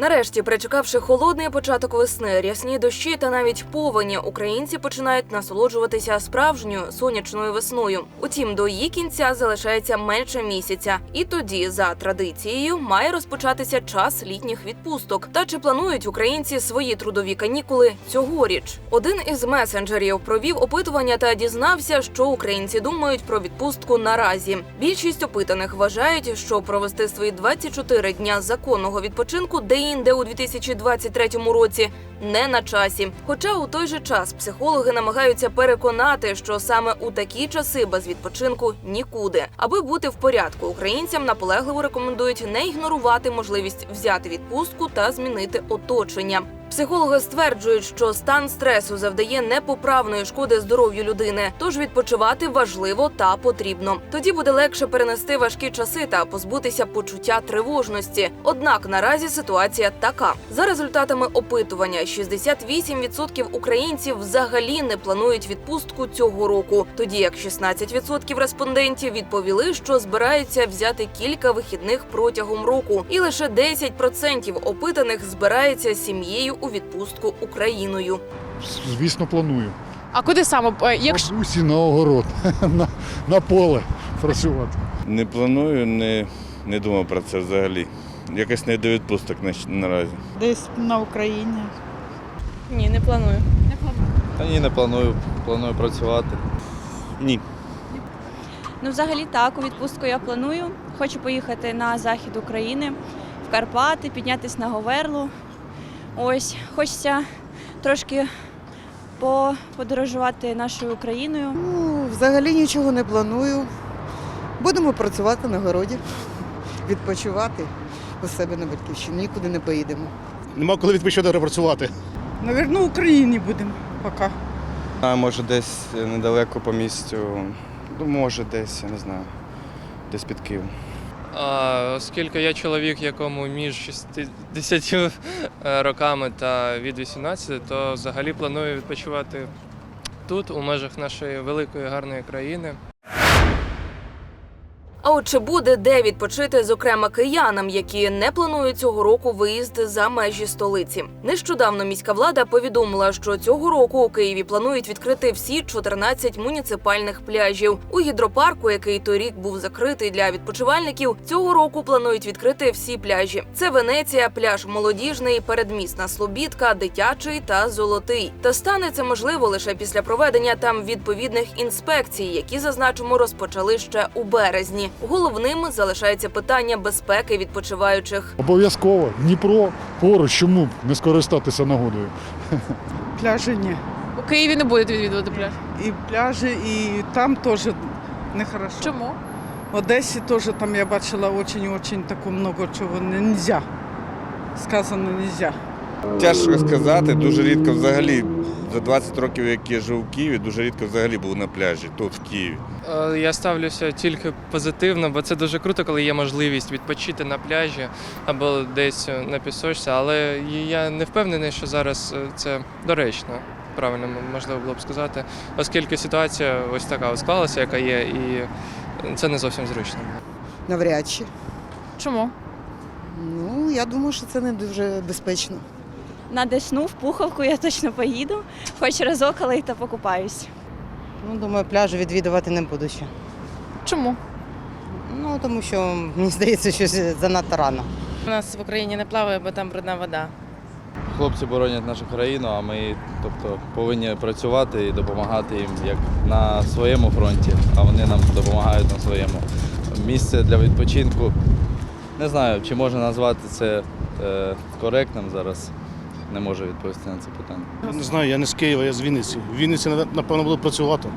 Нарешті, перечекавши холодний початок весни, рясні дощі та навіть повені, українці починають насолоджуватися справжньою сонячною весною. Утім, до її кінця залишається менше місяця, і тоді, за традицією, має розпочатися час літніх відпусток. Та чи планують українці свої трудові канікули цьогоріч? Один із месенджерів провів опитування та дізнався, що українці думають про відпустку наразі. Більшість опитаних вважають, що провести свої 24 дня законного відпочинку де-інде у 2023 році не на часі. Хоча у той же час психологи намагаються переконати, що саме у такі часи без відпочинку нікуди. Аби бути в порядку, українцям наполегливо рекомендують не ігнорувати можливість взяти відпустку та змінити оточення. Психологи стверджують, що стан стресу завдає непоправної шкоди здоров'ю людини, тож відпочивати важливо та потрібно. Тоді буде легше перенести важкі часи та позбутися почуття тривожності. Однак наразі ситуація така: за результатами опитування, 68% українців взагалі не планують відпустку цього року, тоді як 16% респондентів відповіли, що збираються взяти кілька вихідних протягом року, і лише 10% опитаних збирається з сім'єю у відпустку Україною. Звісно, планую. А куди саме? Е, Якщо Бабусі на огород, на, на поле працювати. Не планую, не, не думав про це взагалі. Якось не до відпусток на- наразі. Десь на Україні. Ні, не планую. Та ні, не планую. Планую працювати. Ні. Ну, взагалі так, у відпустку я планую. Хочу поїхати на захід України, в Карпати, піднятися на Говерлу. Ось, хочеться трошки по- подорожувати нашою Україною. Ну, взагалі нічого не планую. Будемо працювати на городі, відпочивати у себе на батьківщині, нікуди не поїдемо. Нема коли відпочити працювати. Навірно, в Україні будемо поки. А може десь недалеко по місцю. Ну, може десь, я не знаю. Десь під Києвом. А, оскільки я чоловік, якому між 60 роками та від 18, то взагалі планую відпочивати тут, у межах нашої великої гарної країни. А от чи буде де відпочити, зокрема киянам, які не планують цього року виїзд за межі столиці? Нещодавно міська влада повідомила, що цього року у Києві планують відкрити всі 14 муніципальних пляжів. У гідропарку, який торік був закритий для відпочивальників, цього року планують відкрити всі пляжі. Це Венеція, пляж молодіжний, передмісна Слобідка, дитячий та золотий. Та стане це можливо лише після проведення там відповідних інспекцій, які зазначимо розпочали ще у березні. Головним залишається питання безпеки відпочиваючих. Обов'язково Дніпро поруч, чому б не скористатися нагодою. Пляжі ні. у Києві не будете відвідувати пляж. І пляжі, і там теж нехорошо. Чому? В Одесі теж там я бачила дуже-дуже таку много чого не можна. Сказано нельзя. Тяжко сказати, дуже рідко взагалі. За 20 років, як я жив у Києві, дуже рідко взагалі був на пляжі, тут, в Києві. Е, Я ставлюся тільки позитивно, бо це дуже круто, коли є можливість відпочити на пляжі або десь на пісочці, але я не впевнений, що зараз е, це доречно. Правильно можливо було б сказати, оскільки ситуація ось така склалася, яка є, і це не зовсім зручно. Навряд чи. Чому? Ну, я думаю, що це не дуже безпечно. На Десну, в Пуховку я точно поїду, хоч разок, але й та покупаюсь. Ну, думаю, пляжу відвідувати не буду ще. Чому? Ну, тому що мені здається, що занадто рано. У нас в Україні не плаває, бо там брудна вода. Хлопці боронять нашу країну, а ми тобто, повинні працювати і допомагати їм як на своєму фронті, а вони нам допомагають на своєму. Місце для відпочинку. Не знаю, чи можна назвати це е, коректним зараз. Не можу відповісти на це питання. Не знаю, я не з Києва, я з Вінниці. В Вінниці, напевно, буду працювати.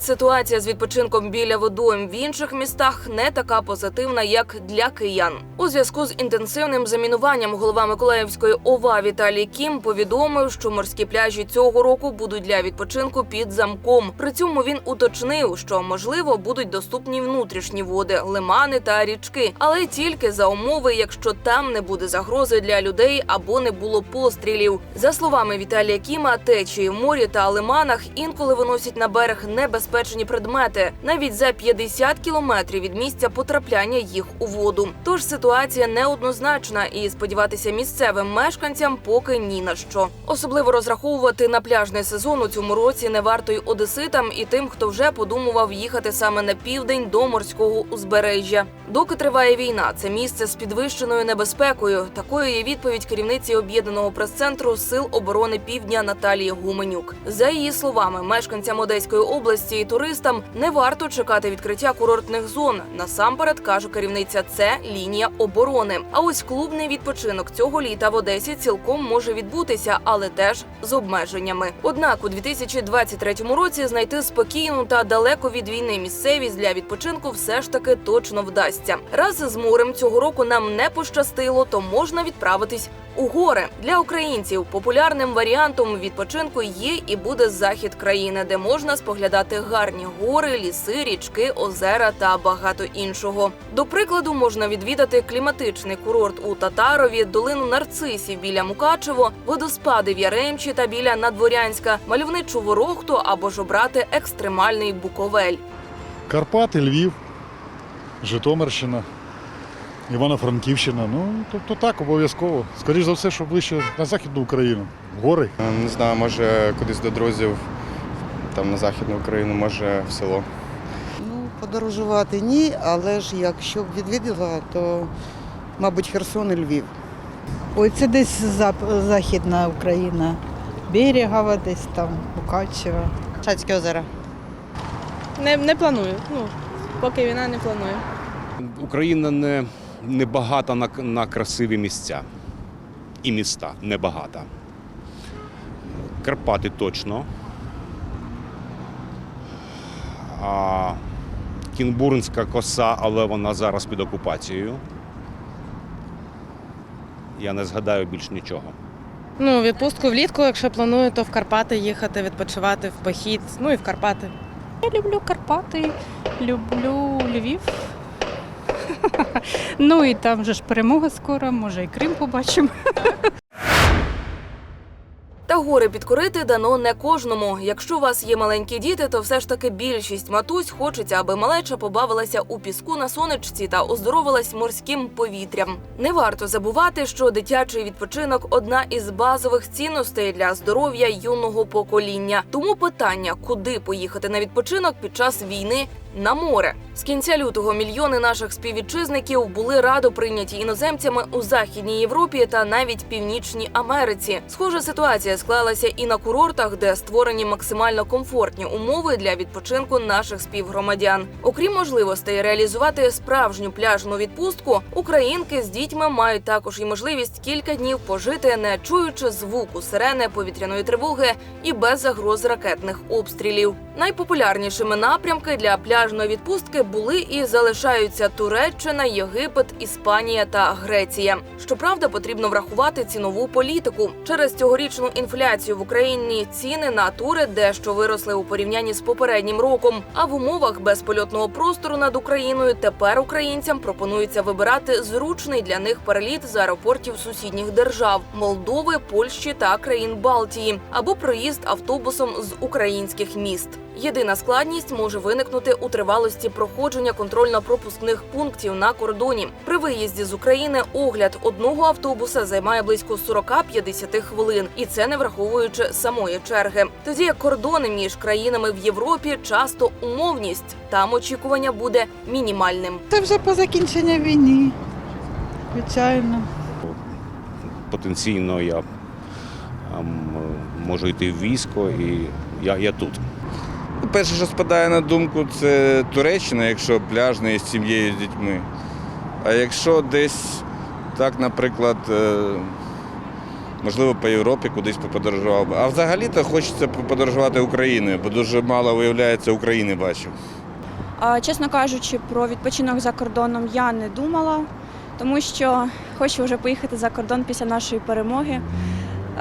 От ситуація з відпочинком біля водойм в інших містах не така позитивна, як для киян. У зв'язку з інтенсивним замінуванням голова Миколаївської ОВА Віталій Кім повідомив, що морські пляжі цього року будуть для відпочинку під замком. При цьому він уточнив, що можливо будуть доступні внутрішні води, лимани та річки, але тільки за умови, якщо там не буде загрози для людей або не було пострілів. За словами Віталія Кіма, течії в морі та лиманах інколи виносять на берег небезпечні небезпечні предмети навіть за 50 кілометрів від місця потрапляння їх у воду. Тож ситуація неоднозначна, і сподіватися місцевим мешканцям поки ні на що. Особливо розраховувати на пляжний сезон у цьому році не варто й одеситам і тим, хто вже подумував їхати саме на південь до морського узбережжя. Доки триває війна, це місце з підвищеною небезпекою. Такою є відповідь керівниці об'єднаного прес-центру Сил оборони Півдня Наталії Гуменюк. За її словами, мешканцям Одеської області і туристам не варто чекати відкриття курортних зон. Насамперед каже керівниця, це лінія оборони. А ось клубний відпочинок цього літа в Одесі цілком може відбутися, але теж з обмеженнями. Однак у 2023 році знайти спокійну та далеко від війни місцевість для відпочинку все ж таки точно вдасться. Раз з морем цього року нам не пощастило, то можна відправитись у гори для українців. Популярним варіантом відпочинку є і буде захід країни, де можна споглядати гарні гори, ліси, річки, озера та багато іншого. До прикладу, можна відвідати кліматичний курорт у Татарові, долину нарцисів біля Мукачево, водоспади в Яремчі та біля Надворянська, мальовничу ворохту або ж обрати екстремальний буковель. Карпати, Львів, Житомирщина, Івано-Франківщина. Ну, тобто так, обов'язково. Скоріше за все, що ближче на Західну Україну. Гори. Не знаю, може кудись до друзів, там на Західну Україну, може в село. Ну, подорожувати ні, але ж якщо б відвідала, то, мабуть, Херсон і Львів. Ой, це десь зап- Західна Україна. Берегова десь там, Мукачева. Шацьке озеро. Не, не планую. Ну, поки війна не планую. Україна не, не багата на, на красиві місця. І міста не багата. Карпати точно. А, Кінбурнська коса, але вона зараз під окупацією. Я не згадаю більш нічого. Ну, відпустку влітку, якщо планую, то в Карпати їхати, відпочивати в похід. Ну і в Карпати. Я люблю Карпати, люблю Львів. ну і там же ж перемога скоро, може і Крим побачимо. Та гори підкорити дано не кожному. Якщо у вас є маленькі діти, то все ж таки більшість матусь хочеться, аби малеча побавилася у піску на сонечці та оздоровилась морським повітрям. Не варто забувати, що дитячий відпочинок одна із базових цінностей для здоров'я юного покоління. Тому питання, куди поїхати на відпочинок під час війни. На море з кінця лютого мільйони наших співвітчизників були радо прийняті іноземцями у західній Європі та навіть Північній Америці. Схожа ситуація склалася і на курортах, де створені максимально комфортні умови для відпочинку наших співгромадян. Окрім можливостей реалізувати справжню пляжну відпустку, українки з дітьми мають також і можливість кілька днів пожити, не чуючи звуку сирени повітряної тривоги і без загроз ракетних обстрілів. Найпопулярнішими напрямки для пляжної відпустки були і залишаються Туреччина, Єгипет, Іспанія та Греція. Щоправда, потрібно врахувати цінову політику через цьогорічну інфляцію в Україні. Ціни на тури дещо виросли у порівнянні з попереднім роком. А в умовах безпольотного простору над Україною тепер українцям пропонується вибирати зручний для них переліт з аеропортів сусідніх держав Молдови, Польщі та країн Балтії або проїзд автобусом з українських міст. Єдина складність може виникнути у тривалості проходження контрольно-пропускних пунктів на кордоні. При виїзді з України огляд одного автобуса займає близько 40-50 хвилин, і це не враховуючи самої черги. Тоді як кордони між країнами в Європі часто умовність. Там очікування буде мінімальним. Це вже по закінченню війни. Звичайно. Потенційно я ем, можу йти в військо і я, я тут. Перше, що спадає на думку, це Туреччина, якщо пляжний з сім'єю з дітьми. А якщо десь так, наприклад, е, можливо, по Європі кудись поподорожував би. А взагалі-то хочеться подорожувати Україною, бо дуже мало, виявляється, України бачив. Чесно кажучи, про відпочинок за кордоном я не думала, тому що хочу вже поїхати за кордон після нашої перемоги.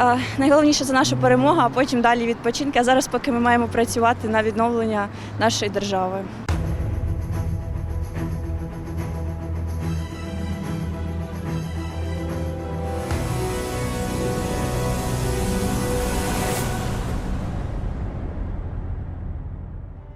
А, Найголовніше це наша перемога, а потім далі відпочинки. А зараз, поки ми маємо працювати на відновлення нашої держави.